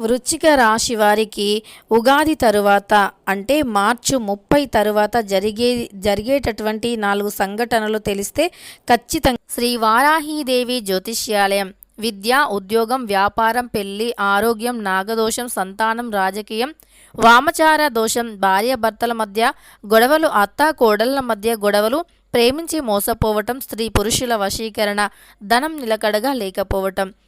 వృచ్చిక రాశి వారికి ఉగాది తరువాత అంటే మార్చి ముప్పై తరువాత జరిగే జరిగేటటువంటి నాలుగు సంఘటనలు తెలిస్తే ఖచ్చితంగా శ్రీ వారాహీదేవి జ్యోతిష్యాలయం. విద్య ఉద్యోగం వ్యాపారం పెళ్ళి ఆరోగ్యం నాగదోషం సంతానం రాజకీయం వామచార దోషం భార్యాభర్తల మధ్య గొడవలు అత్త కోడళ్ళ మధ్య గొడవలు ప్రేమించి మోసపోవటం స్త్రీ పురుషుల వశీకరణ ధనం నిలకడగా లేకపోవటం.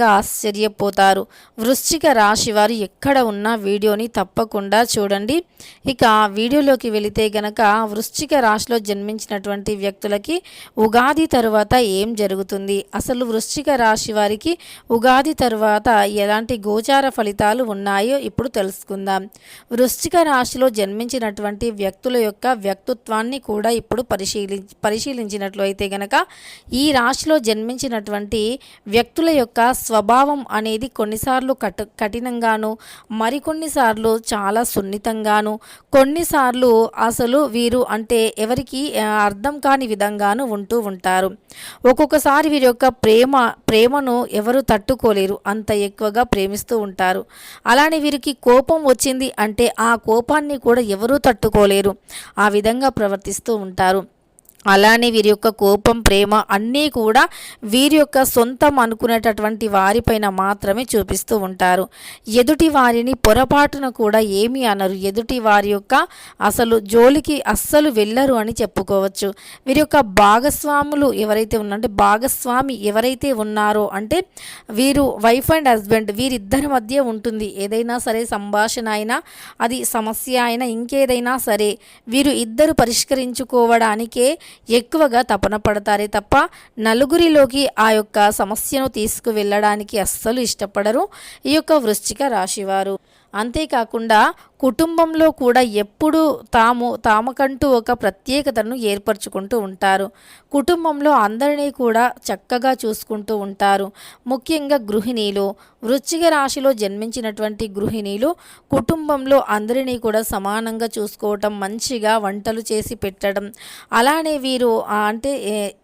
ఆశ్చర్యపోతారు. వృశ్చిక రాశి వారు ఎక్కడ ఉన్న వీడియోని తప్పకుండా చూడండి. ఇక వీడియోలోకి వెళితే గనక వృశ్చిక రాశిలో జన్మించినటువంటి వ్యక్తులకి ఉగాది తరువాత ఏం జరుగుతుంది? అసలు వృశ్చిక రాశి వారికి ఉగాది తరువాత ఎలాంటి గోచార ఫలితాలు ఉన్నాయో ఇప్పుడు తెలుసుకుందాం. వృశ్చిక రాశిలో జన్మించినటువంటి వ్యక్తుల యొక్క వ్యక్తిత్వాన్ని కూడా ఇప్పుడు పరిశీలి పరిశీలించినట్లు అయితే గనక ఈ రాశిలో జన్మించినటువంటి వ్యక్తుల యొక్క స్వభావం అనేది కొన్నిసార్లు కట కఠినంగాను మరికొన్నిసార్లు చాలా సున్నితంగాను. కొన్నిసార్లు అసలు వీరు అంటే ఎవరికి అర్థం కాని విధంగాను ఉంటూ ఉంటారు. ఒక్కొక్కసారి వీరి యొక్క ప్రేమ ప్రేమను ఎవరు తట్టుకోలేరు. అంత ఎక్కువగా ప్రేమిస్తూ ఉంటారు. అలానే వీరికి కోపం వచ్చింది అంటే ఆ కోపాన్ని కూడా ఎవరూ తట్టుకోలేరు. ఆ విధంగా ప్రవర్తిస్తూ ఉంటారు. అలానే వీరి యొక్క కోపం ప్రేమ అన్నీ కూడా వీరి యొక్క సొంతం అనుకునేటటువంటి వారిపైన మాత్రమే చూపిస్తూ ఉంటారు. ఎదుటి వారిని పొరపాటున కూడా ఏమీ అనరు. ఎదుటి వారి యొక్క అసలు జోలికి అస్సలు వెళ్ళరు అని చెప్పుకోవచ్చు. వీరి యొక్క భాగస్వాములు ఎవరైతే ఉన్నారంటే భాగస్వామి ఎవరైతే ఉన్నారో అంటే వీరు వైఫ్ అండ్ హస్బెండ్ వీరిద్దరి మధ్య ఉంటుంది. ఏదైనా సరే సంభాషణ అయినా అది సమస్య అయినా ఇంకేదైనా సరే వీరు ఇద్దరు పరిష్కరించుకోవడానికే ఎక్కువగా తపన పడతారే తప్ప నలుగురిలోకి ఆ యొక్క సమస్యను తీసుకువెళ్ళడానికి అస్సలు ఇష్టపడరు ఈ యొక్క వృశ్చిక రాశివారు. అంతేకాకుండా కుటుంబంలో కూడా ఎప్పుడూ తాము తామకంటూ ఒక ప్రత్యేకతను ఏర్పరచుకుంటూ ఉంటారు. కుటుంబంలో అందరినీ కూడా చక్కగా చూసుకుంటూ ఉంటారు. ముఖ్యంగా గృహిణీలు వృశ్చిక రాశిలో జన్మించినటువంటి గృహిణీలు కుటుంబంలో అందరినీ కూడా సమానంగా చూసుకోవటం మంచిగా వంటలు చేసి పెట్టడం. అలానే వీరు అంటే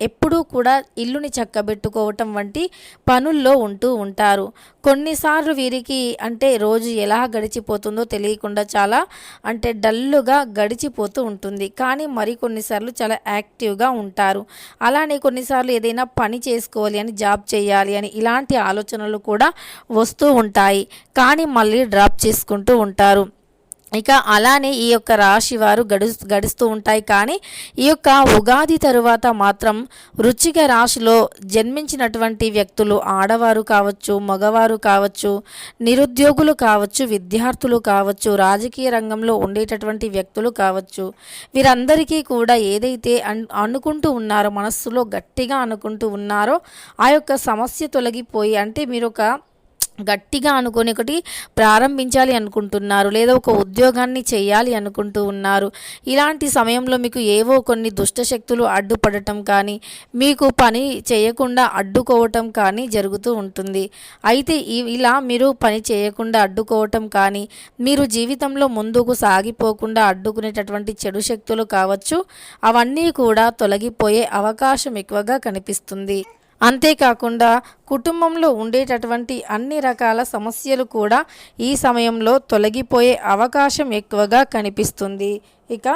ఎప్పుడూ కూడా ఇల్లుని చక్కబెట్టుకోవటం వంటి పనుల్లో ఉంటూ ఉంటారు. కొన్నిసార్లు వీరికి అంటే రోజు ఎలా గడిచిపోతుందో తెలియకుండా చాలా అంటే డల్లుగా గడిచిపోతూ ఉంటుంది. కానీ మరికొన్నిసార్లు చాలా యాక్టివ్గా ఉంటారు. అలానే కొన్నిసార్లు ఏదైనా పని చేసుకోవాలి అని జాబ్ చేయాలి అని ఇలాంటి ఆలోచనలు కూడా వస్తూ ఉంటాయి. కానీ మళ్ళీ డ్రాప్ చేసుకుంటూ ఉంటారు. ఇక అలానే ఈ యొక్క రాశి వారు గడు గడుస్తూ ఉంటాయి. కానీ ఈ యొక్క ఉగాది తరువాత మాత్రం వృచ్చిక రాశిలో జన్మించినటువంటి వ్యక్తులు ఆడవారు కావచ్చు మగవారు కావచ్చు నిరుద్యోగులు కావచ్చు విద్యార్థులు కావచ్చు రాజకీయ రంగంలో ఉండేటటువంటి వ్యక్తులు కావచ్చు వీరందరికీ కూడా ఏదైతే అన్ అనుకుంటూ ఉన్నారో మనస్సులో గట్టిగా అనుకుంటూ ఉన్నారో ఆ యొక్క సమస్య తొలగిపోయి అంటే మీరు ఒక గట్టిగా అనుకుని ఒకటి ప్రారంభించాలి అనుకుంటున్నారు లేదా ఒక ఉద్యోగాన్ని చేయాలి అనుకుంటూ ఉన్నారు. ఇలాంటి సమయంలో మీకు ఏవో కొన్ని దుష్టశక్తులు అడ్డుపడటం కానీ మీకు పని చేయకుండా అడ్డుకోవటం కానీ జరుగుతూ ఉంటుంది. అయితే ఇలా మీరు పని చేయకుండా అడ్డుకోవటం కానీ మీరు జీవితంలో ముందుకు సాగిపోకుండా అడ్డుకునేటటువంటి చెడు శక్తులు కావచ్చు అవన్నీ కూడా తొలగిపోయే అవకాశం ఎక్కువగా కనిపిస్తుంది. అంతేకాకుండా కుటుంబంలో ఉండేటటువంటి అన్ని రకాల సమస్యలు కూడా ఈ సమయంలో తొలగిపోయే అవకాశం ఎక్కువగా కనిపిస్తుంది. ఇక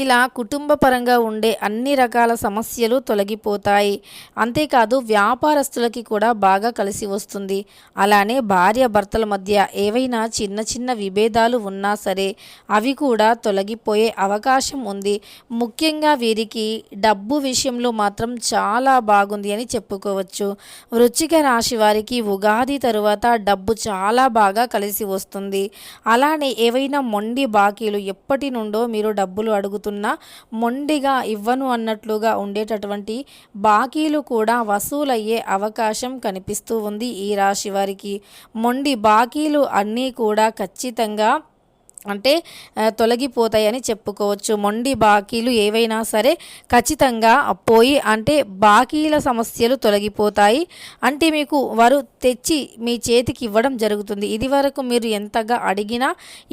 ఇలా కుటుంబపరంగా ఉండే అన్ని రకాల సమస్యలు తొలగిపోతాయి. అంతేకాదు వ్యాపారస్తులకి కూడా బాగా కలిసి వస్తుంది. అలానే భార్య భర్తల మధ్య ఏవైనా చిన్న చిన్న విభేదాలు ఉన్నా సరే అవి కూడా తొలగిపోయే అవకాశం ఉంది. ముఖ్యంగా వీరికి డబ్బు విషయంలో మాత్రం చాలా బాగుంది అని చెప్పుకోవచ్చు. వృచ్చిక రాశి వారికి ఉగాది తరువాత డబ్బు చాలా బాగా కలిసి వస్తుంది. అలానే ఏవైనా మొండి బాకీలు ఎప్పటి నుండో మీరు డబ్బులు అడుగుతున్నారు అడుగుతున్నా మొండిగా ఇవ్వను అన్నట్లుగా ఉండేటటువంటి బాకీలు కూడా వసూలయ్యే అవకాశం కనిపిస్తూ ఉంది ఈ రాశి వారికి. మొండి బాకీలు అన్నీ కూడా ఖచ్చితంగా అంటే తొలగిపోతాయని చెప్పుకోవచ్చు. మొండి బాకీలు ఏవైనా సరే ఖచ్చితంగా పోయి అంటే బాకీల సమస్యలు తొలగిపోతాయి. అంటే మీకు వారు తెచ్చి మీ చేతికి ఇవ్వడం జరుగుతుంది. ఇది వరకు మీరు ఎంతగా అడిగినా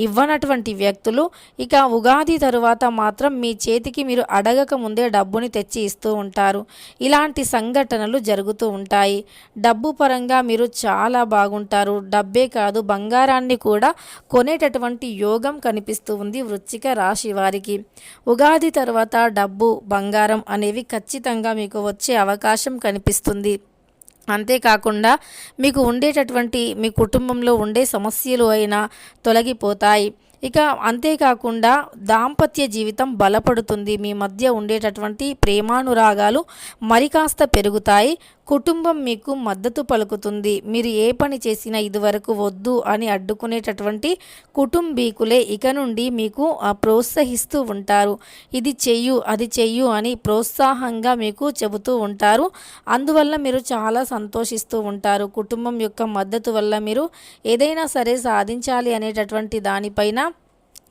ఇవ్వనటువంటి వ్యక్తులు ఇక ఉగాది తరువాత మాత్రం మీ చేతికి మీరు అడగక ముందే డబ్బుని తెచ్చి ఇస్తూ ఉంటారు. ఇలాంటి సంఘటనలు జరుగుతూ ఉంటాయి. డబ్బు పరంగా మీరు చాలా బాగుంటారు. డబ్బే కాదు బంగారాన్ని కూడా కొనేటటువంటి యోగ యోగం కనిపిస్తూ ఉంది వృచ్చిక రాశి వారికి. ఉగాది తర్వాత డబ్బు బంగారం అనేవి ఖచ్చితంగా మీకు వచ్చే అవకాశం కనిపిస్తుంది. అంతేకాకుండా మీకు ఉండేటటువంటి మీ కుటుంబంలో ఉండే సమస్యలు అయినా తొలగిపోతాయి. ఇక అంతేకాకుండా దాంపత్య జీవితం బలపడుతుంది. మీ మధ్య ఉండేటటువంటి ప్రేమానురాగాలు మరి కాస్త పెరుగుతాయి. కుటుంబం మీకు మద్దతు పలుకుతుంది. మీరు ఏ పని చేసినా ఇదివరకు వద్దు అని అడ్డుకునేటటువంటి కుటుంబీకులే ఇక నుండి మీకు ప్రోత్సహిస్తూ ఉంటారు. ఇది చెయ్యు అది చెయ్యు అని ప్రోత్సాహంగా మీకు చెబుతూ ఉంటారు. అందువల్ల మీరు చాలా సంతోషిస్తూ ఉంటారు. కుటుంబం యొక్క మద్దతు వల్ల మీరు ఏదైనా సరే సాధించాలి అనేటటువంటి దానిపైన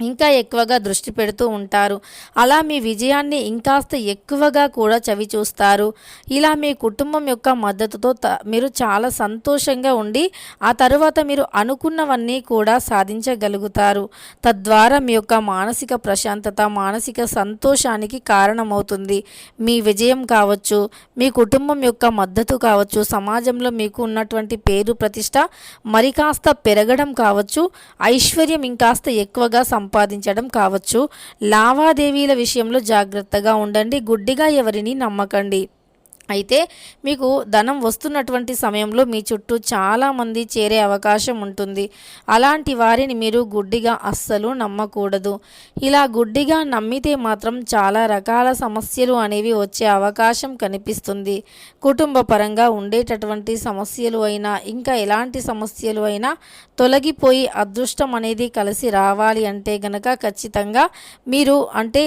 ఇంకా ఎక్కువగా దృష్టి పెడుతూ ఉంటారు. అలా మీ విజయాన్ని ఇంకాస్త ఎక్కువగా కూడా చవి చూస్తారు. ఇలా మీ కుటుంబం యొక్క మద్దతుతో మీరు చాలా సంతోషంగా ఉండి ఆ తరువాత మీరు అనుకున్నవన్నీ కూడా సాధించగలుగుతారు. తద్వారా మీ యొక్క మానసిక ప్రశాంతత మానసిక సంతోషానికి కారణమవుతుంది. మీ విజయం కావచ్చు మీ కుటుంబం యొక్క మద్దతు కావచ్చు సమాజంలో మీకు ఉన్నటువంటి పేరు ప్రతిష్ట మరి కాస్త పెరగడం కావచ్చు ఐశ్వర్యం ఇంకాస్త ఎక్కువగా సంపాదించడం కావచ్చు. లావాదేవీల విషయంలో జాగ్రత్తగా ఉండండి. గుడ్డిగా ఎవరిని నమ్మకండి. అయితే మీకు ధనం వస్తున్నటువంటి సమయంలో మీ చుట్టూ చాలామంది చేరే అవకాశం ఉంటుంది. అలాంటి వారిని మీరు గుడ్డిగా అస్సలు నమ్మకూడదు. ఇలా గుడ్డిగా నమ్మితే మాత్రం చాలా రకాల సమస్యలు అనేవి వచ్చే అవకాశం కనిపిస్తుంది. కుటుంబ పరంగా ఉండేటటువంటి సమస్యలు అయినా ఇంకా ఎలాంటి సమస్యలు అయినా తొలగిపోయి అదృష్టం అనేది కలిసి రావాలి అంటే గనక ఖచ్చితంగా మీరు అంటే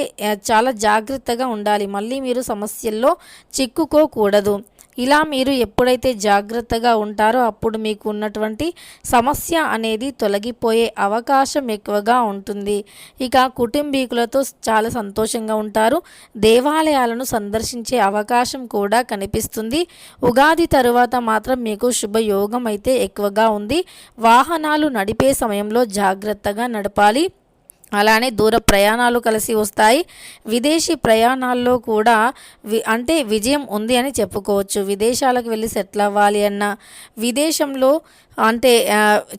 చాలా జాగ్రత్తగా ఉండాలి. మళ్ళీ మీరు సమస్యల్లో చిక్కుకో కూడదు ఇలా మీరు ఎప్పుడైతే జాగ్రత్తగా ఉంటారో అప్పుడు మీకు ఉన్నటువంటి సమస్య అనేది తొలగిపోయే అవకాశం ఎక్కువగా ఉంటుంది. ఇక కుటుంబీకులతో చాలా సంతోషంగా ఉంటారు. దేవాలయాలను సందర్శించే అవకాశం కూడా కనిపిస్తుంది. ఉగాది తరువాత మాత్రం మీకు శుభయోగం అయితే ఎక్కువగా ఉంది. వాహనాలు నడిపే సమయంలో జాగ్రత్తగా నడపాలి. అలానే దూర ప్రయాణాలు కలిసి వస్తాయి. విదేశీ ప్రయాణాల్లో కూడా వి అంటే విజయం ఉంది అని చెప్పుకోవచ్చు. విదేశాలకు వెళ్ళి సెటిల్ అవ్వాలి అన్న విదేశంలో అంటే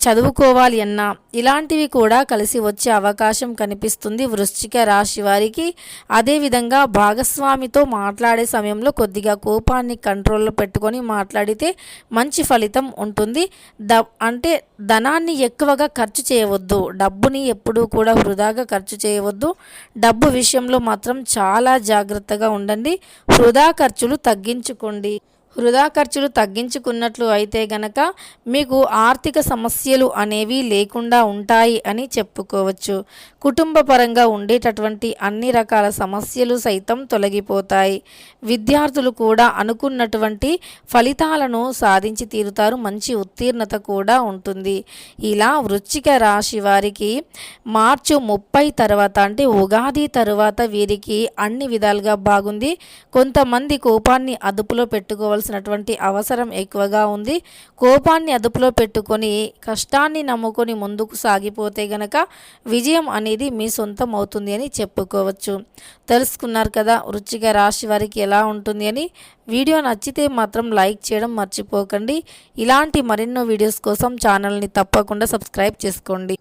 చదువుకోవాలి అన్న ఇలాంటివి కూడా కలిసి వచ్చే అవకాశం కనిపిస్తుంది వృశ్చిక రాశి వారికి. అదేవిధంగా భాగస్వామితో మాట్లాడే సమయంలో కొద్దిగా కోపాన్ని కంట్రోల్లో పెట్టుకొని మాట్లాడితే మంచి ఫలితం ఉంటుంది. ద అంటే ధనాన్ని ఎక్కువగా ఖర్చు చేయవద్దు. డబ్బుని ఎప్పుడూ కూడా వృధాగా ఖర్చు చేయవద్దు. డబ్బు విషయంలో మాత్రం చాలా జాగ్రత్తగా ఉండండి. వృధా ఖర్చులు తగ్గించుకోండి. వృధా ఖర్చులు తగ్గించుకున్నట్లు అయితే గనక మీకు ఆర్థిక సమస్యలు అనేవి లేకుండా ఉంటాయి అని చెప్పుకోవచ్చు. కుటుంబ పరంగా ఉండేటటువంటి అన్ని రకాల సమస్యలు సైతం తొలగిపోతాయి. విద్యార్థులు కూడా అనుకున్నటువంటి ఫలితాలను సాధించి తీరుతారు. మంచి ఉత్తీర్ణత కూడా ఉంటుంది. ఇలా వృచ్చిక రాశి వారికి మార్చు ముప్పై తర్వాత అంటే ఉగాది తర్వాత వీరికి అన్ని విధాలుగా బాగుంది. కొంతమంది కోపాన్ని అదుపులో పెట్టుకోవాలి చేసుకోవాల్సినటువంటి అవసరం ఎక్కువగా ఉంది. కోపాన్ని అదుపులో పెట్టుకొని కష్టాన్ని నమ్ముకొని ముందుకు సాగిపోతే గనక విజయం అనేది మీ సొంతం అవుతుంది అని చెప్పుకోవచ్చు. తెలుసుకున్నారు కదా రుచిగా రాశి వారికి ఎలా ఉంటుంది అని. వీడియో నచ్చితే మాత్రం లైక్ చేయడం మర్చిపోకండి. ఇలాంటి మరెన్నో వీడియోస్ కోసం ఛానల్ని తప్పకుండా సబ్స్క్రైబ్ చేసుకోండి.